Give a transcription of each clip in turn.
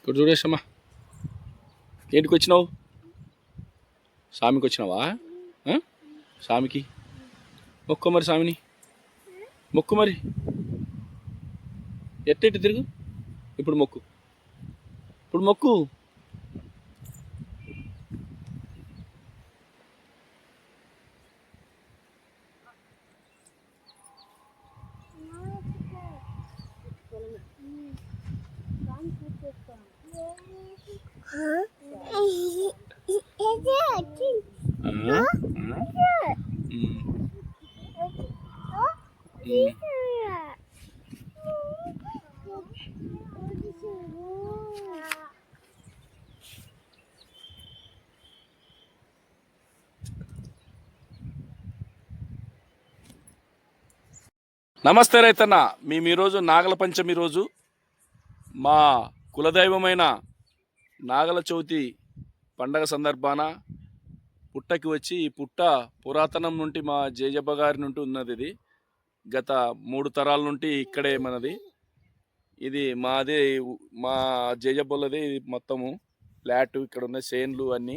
ఇక్కడ చూడేసమ్మా ఏంటికి వచ్చినావు స్వామికి వచ్చినావా స్వామికి మొక్కు మరి స్వామిని మొక్కు మరి. ఎట్టెట్టు తిరుగు? ఇప్పుడు మొక్కు. ఇప్పుడు మొక్కు. నమస్తే రైతన్న. మేము ఈరోజు నాగల పంచమి రోజు మా కులదైవమైన నాగల చవితి పండగ సందర్భాన పుట్టకి వచ్చి ఈ పుట్ట పురాతనం నుండి మా జేజబ్బ గారి నుండి ఉన్నది ఇది. గత మూడు తరాల నుండి ఇక్కడే మనది. ఇది మాదే మా జేజబ్బలది ఇది మొత్తము. ఫ్లాట్ ఇక్కడ ఉన్న చేన్లు అన్నీ.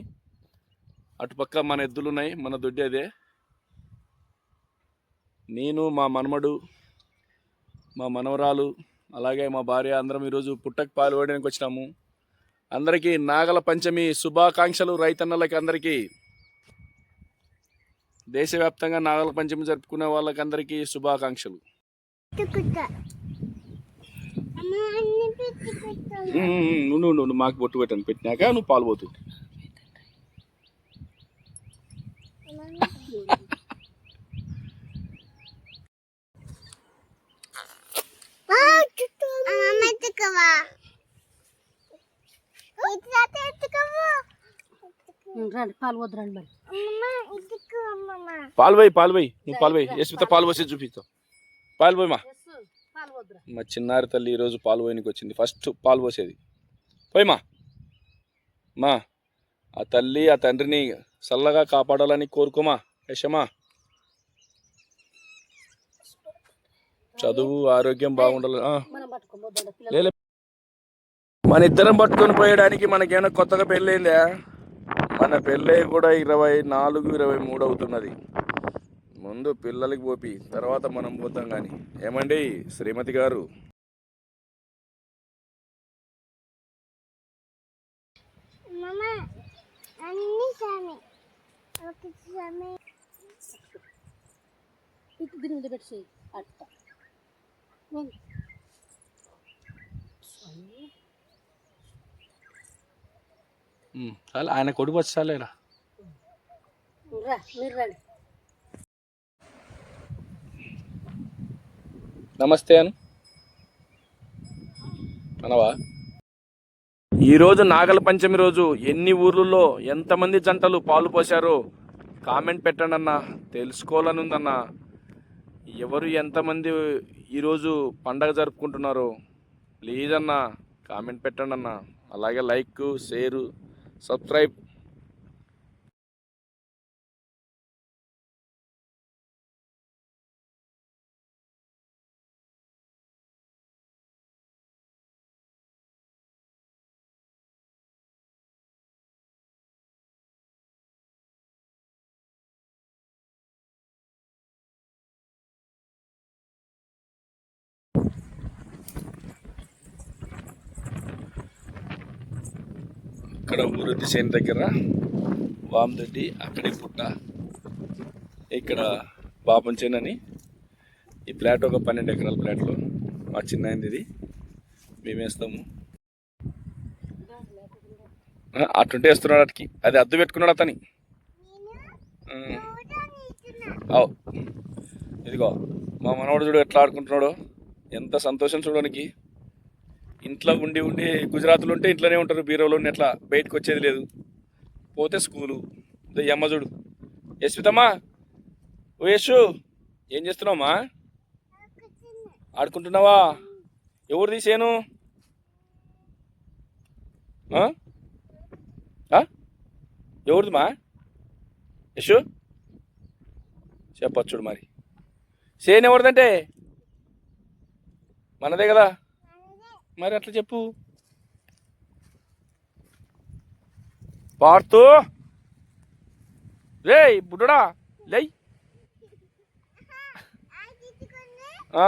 అటుపక్క మన ఎద్దులు ఉన్నాయి మన దొడ్డి అదే. నేను మా మనమడు మా మనవరాలు అలాగే మా భార్య అందరం ఈరోజు పుట్టకు పాల్గొనడానికి వచ్చినాము. అందరికీ నాగల పంచమి శుభాకాంక్షలు రైతన్నలకి అందరికీ. దేశవ్యాప్తంగా నాగల పంచమి జరుపుకునే వాళ్ళకి అందరికీ శుభాకాంక్షలు ఉండు ఉండు మాకు బొట్టు పెట్టండి. పెట్టినాక నువ్వు పాలు పోతుంది. రండి పాలు మరి. పాలు పోయి పాలు పోయి నువ్వు పాలు పోయి. ఎస్మిత పాలు పోసి చూపిస్తావు పాలు పోయి మా. మా చిన్నారి తల్లి ఈరోజు పాలు పోయనికి వచ్చింది. ఫస్ట్ పాలు పోసేది. పోయి మా. మా ఆ తల్లి ఆ తండ్రిని చల్లగా కాపాడాలని కోరుకోమా యశమా? చదువు ఆరోగ్యం బాగుండాలి మనం ఇద్దరం పట్టుకొని పోయడానికి మనకేమైనా కొత్తగా పెళ్ళైందా? మన పెళ్ళై కూడా ఇరవై నాలుగు ఇరవై మూడు అవుతున్నది. ముందు పిల్లలకి పోపి తర్వాత మనం పోతాం కానీ ఏమండి శ్రీమతి గారు. అట్ట. చాలా ఆయన కొడుకు వచ్చాలేరా నమస్తే అను. అనవా ఈరోజు నాగల పంచమి రోజు ఎన్ని ఊర్లలో ఎంతమంది జంటలు పాలు పోసారో కామెంట్ పెట్టండి అన్న తెలుసుకోవాలని ఉందన్న ఎవరు ఎంతమంది ఈరోజు పండగ జరుపుకుంటున్నారో ప్లీజ్ అన్న కామెంట్ పెట్టండి అన్న. అలాగే లైక్ షేరు સબસ્ક્રાઈબ ఇక్కడ ఊరుద్ది చేను దగ్గర వామదొడ్డి అక్కడే పుట్ట. ఇక్కడ పాపం చేను అని ఈ ప్లాట్ ఒక పన్నెండు ఎకరాల ప్లాట్లో మా చిన్న ఇది. మేము వేస్తాము. అటుంటే వేస్తున్నాడు అటుకి అది అద్దు పెట్టుకున్నాడు అతని. అవు. ఇదిగో మా మనవాడు చూడు ఎట్లా ఆడుకుంటున్నాడు. ఎంత సంతోషం చూడడానికి. ఇంట్లో ఉండి ఉండి గుజరాత్లో ఉంటే ఇంట్లోనే ఉంటారు బీరోలో ఉండి ఎట్లా బయటకు వచ్చేది లేదు. పోతే స్కూలు యమ్మజుడు అమ్మ చూడు. యశ్వితమ్మా ఓ యశు ఏం చేస్తున్నావమ్మా? ఆడుకుంటున్నావా? ఎవరు తీసాను ఎవరిదిమా యశు చెప్పచ్చుడు మరి. సేన్ ఎవరిదంటే? మనదే కదా. మరి అట్లా చెప్పు. పార్తు. రే బుడ్డడా లై ఆ?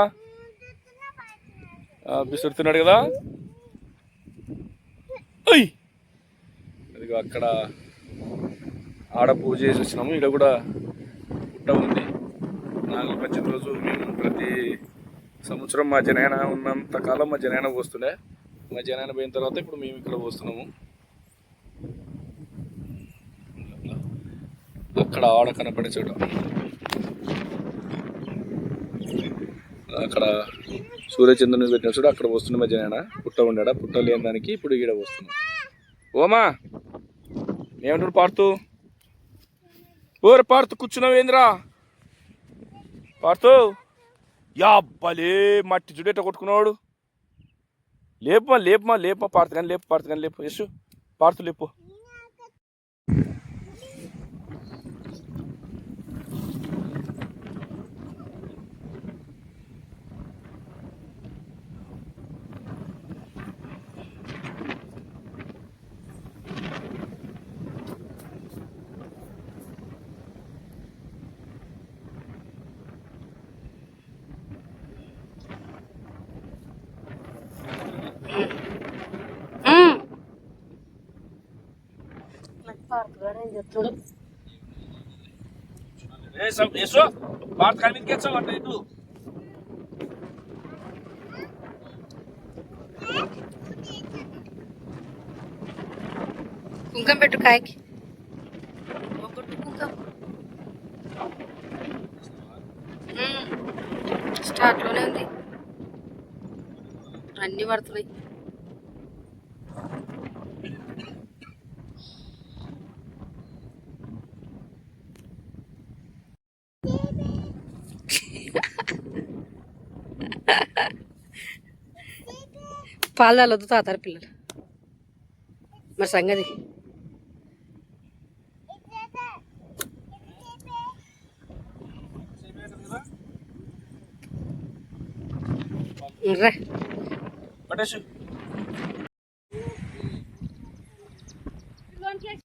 కదా. అయ్ అదిగో అక్కడ ఆడ పూజ చేసి వచ్చినాము. ఇక్కడ కూడా పుట్ట ఉంది. నాలుగు పంచమి రోజు మేము ప్రతి సంవత్సరం మా జనైన ఉన్నంత కాలం మా జనైన పోస్తుండే మా జనైన పోయిన తర్వాత ఇప్పుడు మేము ఇక్కడ పోస్తున్నాము. అక్కడ ఆడ కనపడే చోట. అక్కడ సూర్యచంద్రుని పెట్టిన చోట అక్కడ వస్తున్న మా జనైన పుట్ట ఉండాడ? పుట్ట లేని దానికి ఇప్పుడు ఈడ వస్తున్నాం ఓమా! ఏమంటాడు పాడుతూ ఓరు పాడుతూ కూర్చున్నావు ఏంద్రా పాడుతూ యాబ్బలే మట్టి జుడేట కొట్టుకున్నాడు? లేపమా లేపమా లేపమా పాడుతు కానీ లేపు పాడుతు కానీ లేపు యశు పార్తు లేపు. మీదకి వచ్చావు అంటే ఇటు కుంకం పెట్టు కాయకి. ఒక్కటి కుంకం. స్టార్ట్లోనే ఉంది. అన్నీ పడుతున్నాయి. పాలు తాగొద్దు తాతారు పిల్లలు. మరి సంగతి? రా. పట్టేసు.